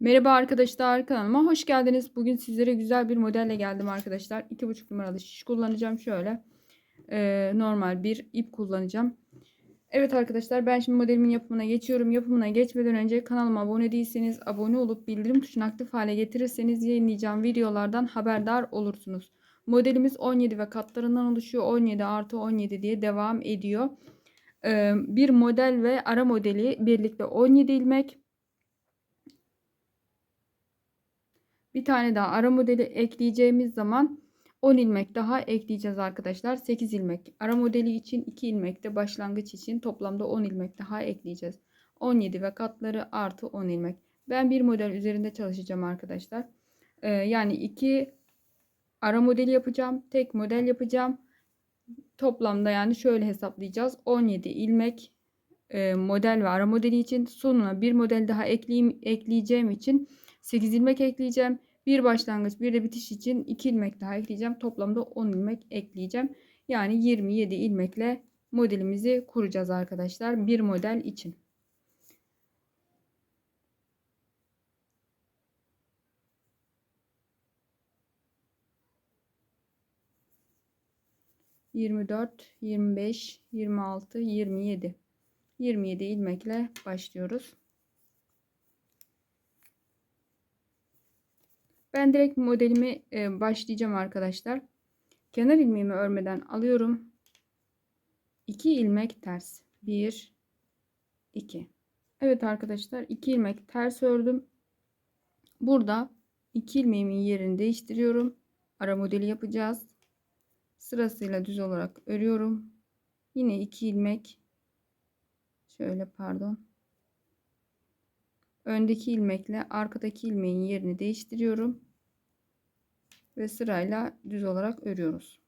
Merhaba arkadaşlar kanalıma hoş geldiniz. Bugün sizlere güzel bir modelle geldim arkadaşlar. 2,5 numaralı şiş kullanacağım. Şöyle e, normal bir ip kullanacağım. Evet arkadaşlar ben şimdi modelimin yapımına geçiyorum. Yapımına geçmeden önce kanalıma abone değilseniz abone olup bildirim tuşunu aktif hale getirirseniz yayınlayacağım videolardan haberdar olursunuz. Modelimiz 17 ve katlarından oluşuyor. 17 artı 17 diye devam ediyor. E, bir model ve ara modeli birlikte 17 ilmek. Bir tane daha ara modeli ekleyeceğimiz zaman 10 ilmek daha ekleyeceğiz arkadaşlar. 8 ilmek ara modeli için 2 ilmek de başlangıç için toplamda 10 ilmek daha ekleyeceğiz. 17 ve katları artı 10 ilmek. Ben bir model üzerinde çalışacağım arkadaşlar. Ee, yani 2 ara modeli yapacağım. Tek model yapacağım. Toplamda yani şöyle hesaplayacağız. 17 ilmek e, model ve ara modeli için sonuna bir model daha ekleyeyim, ekleyeceğim için 8 ilmek ekleyeceğim. Bir başlangıç bir de bitiş için 2 ilmek daha ekleyeceğim. Toplamda 10 ilmek ekleyeceğim. Yani 27 ilmekle modelimizi kuracağız arkadaşlar. Bir model için. Yirmi dört, yirmi beş, yirmi altı, yirmi yedi. Yirmi yedi ilmekle başlıyoruz. Ben direkt modelimi e, başlayacağım arkadaşlar. Kenar ilmeğimi örmeden alıyorum. 2 ilmek ters. 1 2. Evet arkadaşlar 2 ilmek ters ördüm. Burada 2 ilmeğimin yerini değiştiriyorum. Ara modeli yapacağız. Sırasıyla düz olarak örüyorum. Yine 2 ilmek şöyle pardon. Öndeki ilmekle arkadaki ilmeğin yerini değiştiriyorum ve sırayla düz olarak örüyoruz.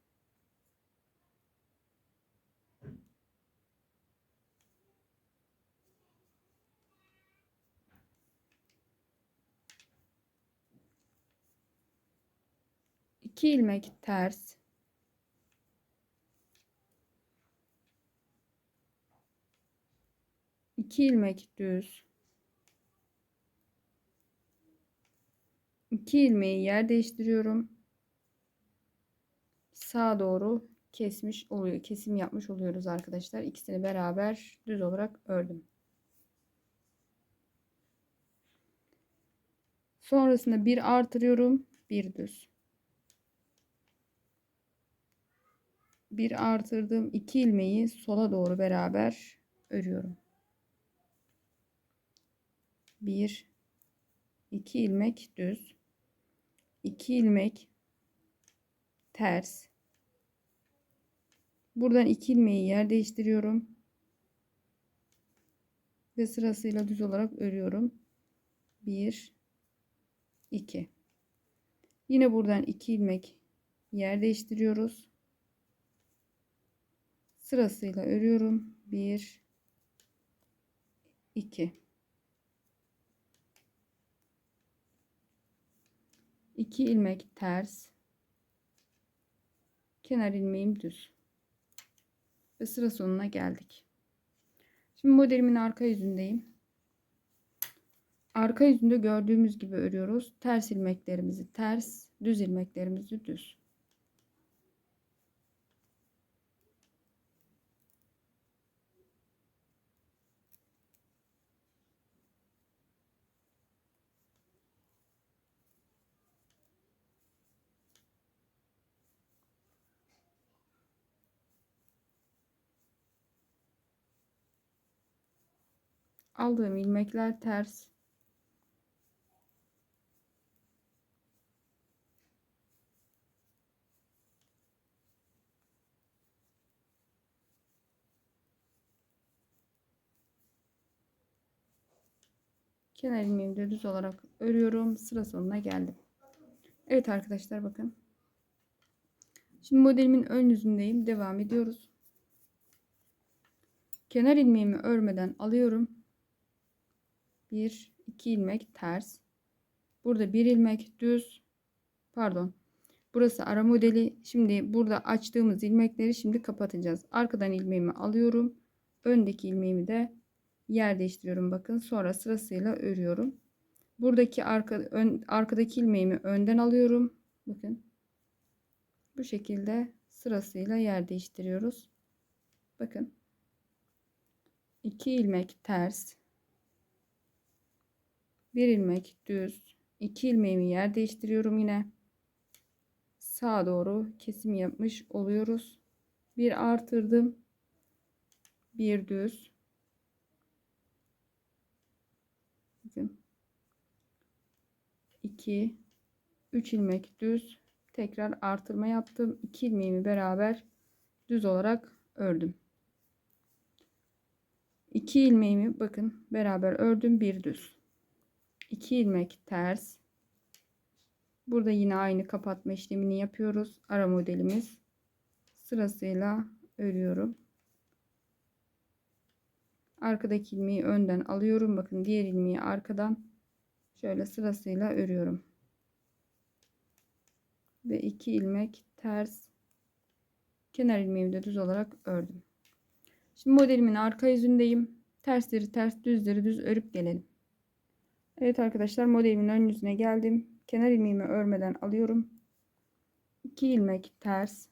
İki ilmek ters. İki ilmek düz. 2 ilmeği yer değiştiriyorum sağa doğru kesmiş oluyor. Kesim yapmış oluyoruz arkadaşlar. İkisini beraber düz olarak ördüm. Sonrasında bir artırıyorum. Bir düz. Bir artırdım. iki ilmeği sola doğru beraber örüyorum. Bir, iki ilmek düz. iki ilmek ters Buradan iki ilmeği yer değiştiriyorum. Ve sırasıyla düz olarak örüyorum. 1 2 Yine buradan iki ilmek yer değiştiriyoruz. Sırasıyla örüyorum. 1 2 2 ilmek ters kenar ilmeğim düz ve sıra sonuna geldik. Şimdi modelimin arka yüzündeyim. Arka yüzünde gördüğümüz gibi örüyoruz. Ters ilmeklerimizi ters, düz ilmeklerimizi düz. Aldığım ilmekler ters. Kenar ilmeğimi düz olarak örüyorum? Sıra sonuna geldim. Evet arkadaşlar bakın. Şimdi modelimin ön yüzündeyim. Devam ediyoruz. Kenar ilmeğimi örmeden alıyorum bir iki ilmek ters burada bir ilmek düz pardon burası ara modeli şimdi burada açtığımız ilmekleri şimdi kapatacağız arkadan ilmeğimi alıyorum öndeki ilmeğimi de yer değiştiriyorum bakın sonra sırasıyla örüyorum Buradaki arka, ön, arkadaki ilmeğimi önden alıyorum. Bakın. Bu şekilde sırasıyla yer değiştiriyoruz. Bakın. 2 ilmek ters. 1 ilmek düz. 2 ilmeğimi yer değiştiriyorum yine. Sağa doğru kesim yapmış oluyoruz. Bir artırdım. Bir düz. Bakın. 2 3 ilmek düz tekrar artırma yaptım 2 ilmeğimi beraber düz olarak ördüm 2 ilmeğimi bakın beraber ördüm bir düz 2 ilmek ters. Burada yine aynı kapatma işlemini yapıyoruz. Ara modelimiz sırasıyla örüyorum. Arkadaki ilmeği önden alıyorum. Bakın diğer ilmeği arkadan şöyle sırasıyla örüyorum. Ve iki ilmek ters. Kenar ilmeğimi de düz olarak ördüm. Şimdi modelimin arka yüzündeyim. Tersleri ters düzleri düz örüp gelelim Evet arkadaşlar modelimin ön yüzüne geldim kenar ilmeğimi örmeden alıyorum 2 ilmek ters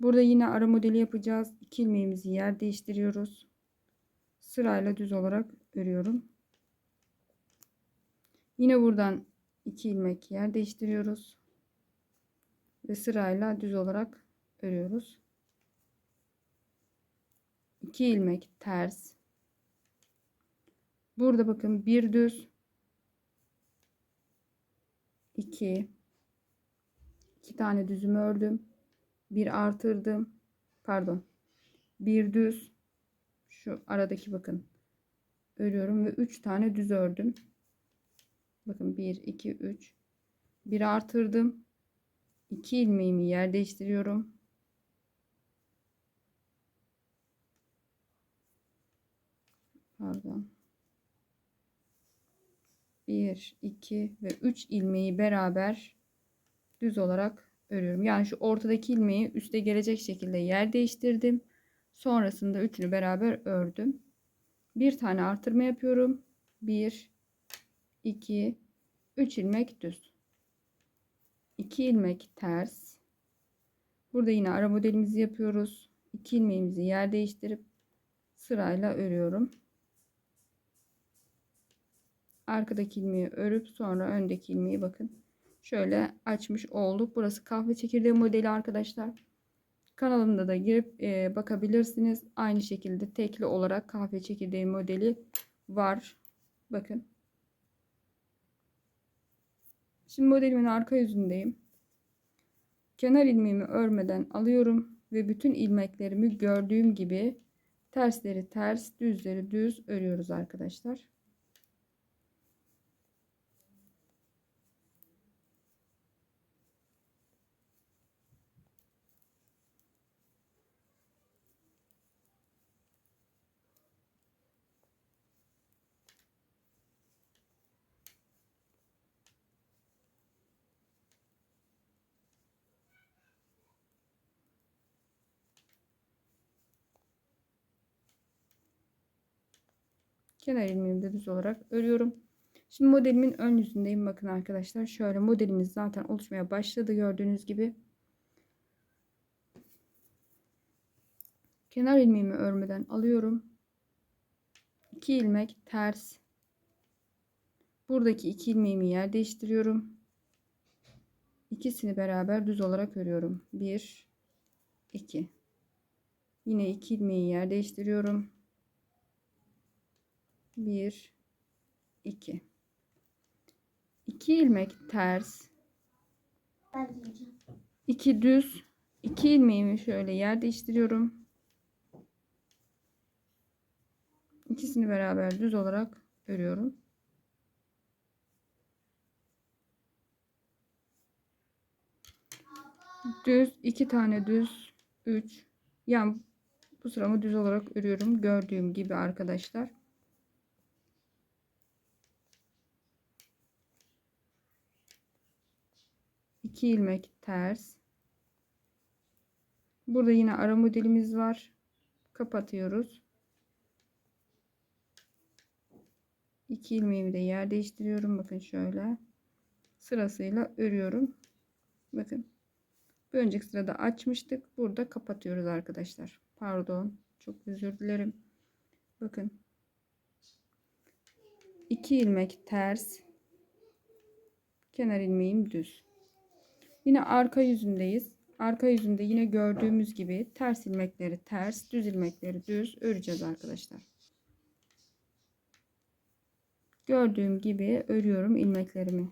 burada yine ara modeli yapacağız 2 ilmeğimizi yer değiştiriyoruz sırayla düz olarak örüyorum Yine buradan 2 ilmek yer değiştiriyoruz. Ve sırayla düz olarak örüyoruz. 2 ilmek ters. Burada bakın bir düz 2 2 tane düzümü ördüm. Bir artırdım. Pardon. Bir düz şu aradaki bakın örüyorum ve 3 tane düz ördüm. Bakın 1, 2, 3. Bir artırdım. 2 ilmeğimi yer değiştiriyorum. Pardon. 1, 2 ve 3 ilmeği beraber düz olarak örüyorum. Yani şu ortadaki ilmeği üste gelecek şekilde yer değiştirdim. Sonrasında üçünü beraber ördüm. Bir tane artırma yapıyorum. 1 2 3 ilmek düz 2 ilmek ters burada yine ara modelimizi yapıyoruz 2 ilmeğimizi yer değiştirip sırayla örüyorum arkadaki ilmeği örüp sonra öndeki ilmeği bakın. Şöyle açmış olduk. Burası kahve çekirdeği modeli arkadaşlar. Kanalımda da girip e, bakabilirsiniz. Aynı şekilde tekli olarak kahve çekirdeği modeli var. Bakın. Şimdi modelimin arka yüzündeyim. Kenar ilmeğimi örmeden alıyorum ve bütün ilmeklerimi gördüğüm gibi tersleri ters, düzleri düz örüyoruz arkadaşlar. Kenar ilmeğimi de düz olarak örüyorum. Şimdi modelimin ön yüzündeyim. Bakın arkadaşlar şöyle modelimiz zaten oluşmaya başladı gördüğünüz gibi. Kenar ilmeğimi örmeden alıyorum. 2 ilmek ters. Buradaki iki ilmeğimi yer değiştiriyorum. İkisini beraber düz olarak örüyorum. 1 2 Yine iki ilmeği yer değiştiriyorum. 1 2 2 ilmek ters. 2 düz. 2 ilmeğimi şöyle yer değiştiriyorum. İkisini beraber düz olarak örüyorum. Düz iki tane düz 3 yan bu sıramı düz olarak örüyorum. Gördüğüm gibi arkadaşlar 2 ilmek ters. Burada yine ara modelimiz var. Kapatıyoruz. 2 ilmeğimi de yer değiştiriyorum. Bakın şöyle. Sırasıyla örüyorum. Bakın. Bir önceki sırada açmıştık. Burada kapatıyoruz arkadaşlar. Pardon. Çok özür dilerim. Bakın. 2 ilmek ters. Kenar ilmeğim düz. Yine arka yüzündeyiz. Arka yüzünde yine gördüğümüz gibi ters ilmekleri ters, düz ilmekleri düz öreceğiz arkadaşlar. Gördüğüm gibi örüyorum ilmeklerimi.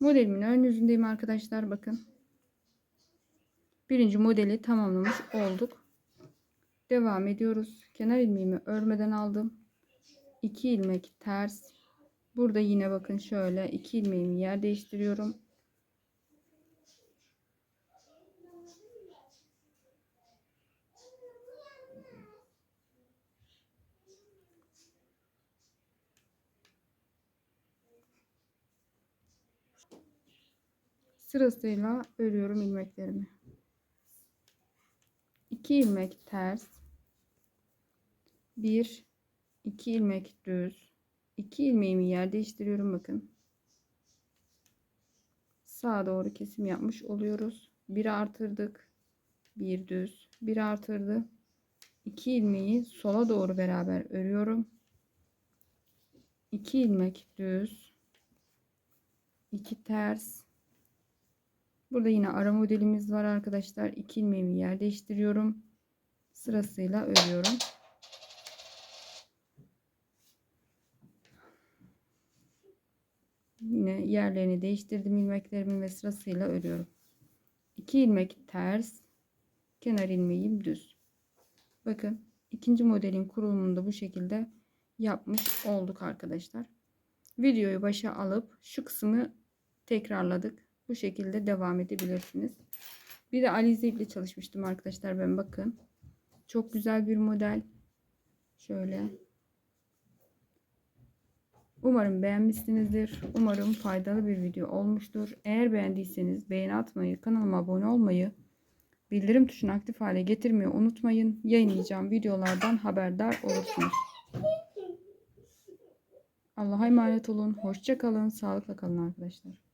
Modelimin ön yüzündeyim arkadaşlar bakın. Birinci modeli tamamlamış olduk. Devam ediyoruz. Kenar ilmeğimi örmeden aldım. 2 ilmek ters. Burada yine bakın şöyle 2 ilmeğimi yer değiştiriyorum. Sırasıyla örüyorum ilmeklerimi. 2 ilmek ters. 1 2 ilmek düz. 2 ilmeğimi yer değiştiriyorum bakın. Sağa doğru kesim yapmış oluyoruz. 1 artırdık. 1 düz. 1 artırdı. 2 ilmeği sola doğru beraber örüyorum. 2 ilmek düz. 2 ters. Burada yine ara modelimiz var arkadaşlar. 2 ilmeğimi yer değiştiriyorum. Sırasıyla örüyorum. Yine yerlerini değiştirdim ilmeklerimin ve sırasıyla örüyorum. 2 ilmek ters, kenar ilmeğim düz. Bakın ikinci modelin kurulumunu da bu şekilde yapmış olduk arkadaşlar. Videoyu başa alıp şu kısmı tekrarladık. Bu şekilde devam edebilirsiniz. Bir de alize ile çalışmıştım arkadaşlar ben bakın. Çok güzel bir model. Şöyle. Umarım beğenmişsinizdir. Umarım faydalı bir video olmuştur. Eğer beğendiyseniz beğeni atmayı, kanalıma abone olmayı, bildirim tuşunu aktif hale getirmeyi unutmayın. Yayınlayacağım videolardan haberdar olursunuz. Allah'a emanet olun. Hoşça kalın. Sağlıkla kalın arkadaşlar.